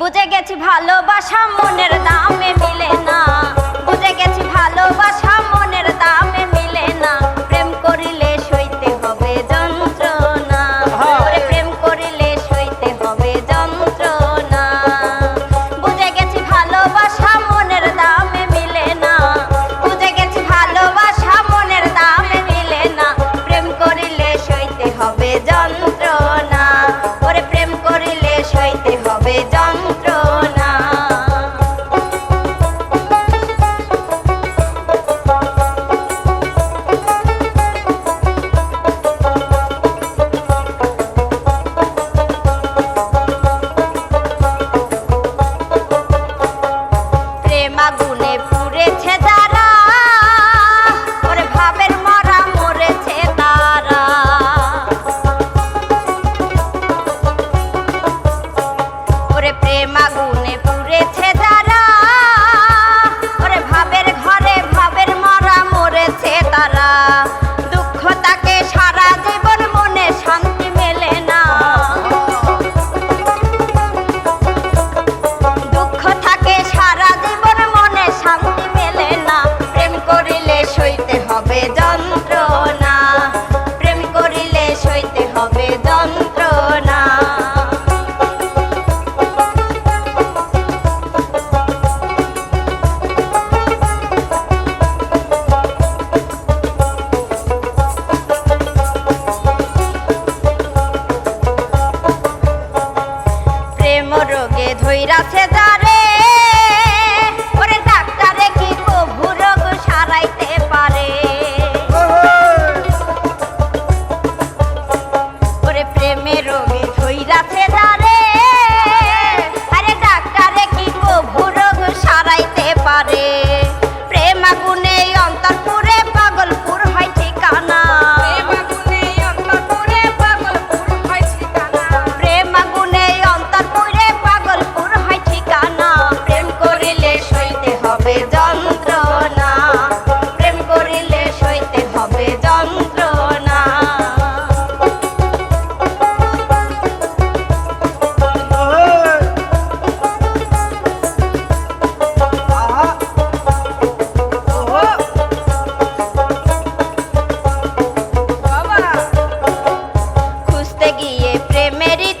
বুঝে গেছি ভালোবাসা মনের দামে মিলে না। বুঝে গেছি ভালোবাসা মনের দামে মিলে না। প্রেম করিলে সইতে হবে যন্ত্রণা। হ্যাঁ। ওরে প্রেম করিলে সইতে হবে যন্ত্রণা। বুঝে গেছি ভালোবাসা মনের দামে মিলে না। বুঝে গেছি ভালোবাসা মনের দামে মিলে না। প্রেম করিলে সইতে হবে যন্ত্রণা। ওরে প্রেম করিলে সইতে হবে তারা ধৈরাছে যারে? ওরে ডাক্তারে কি কভু রোগ সারাইতে পারে? ওরে প্রেমের রোগে ধৈরাছে যারে? দিয়ে প্রেমেরই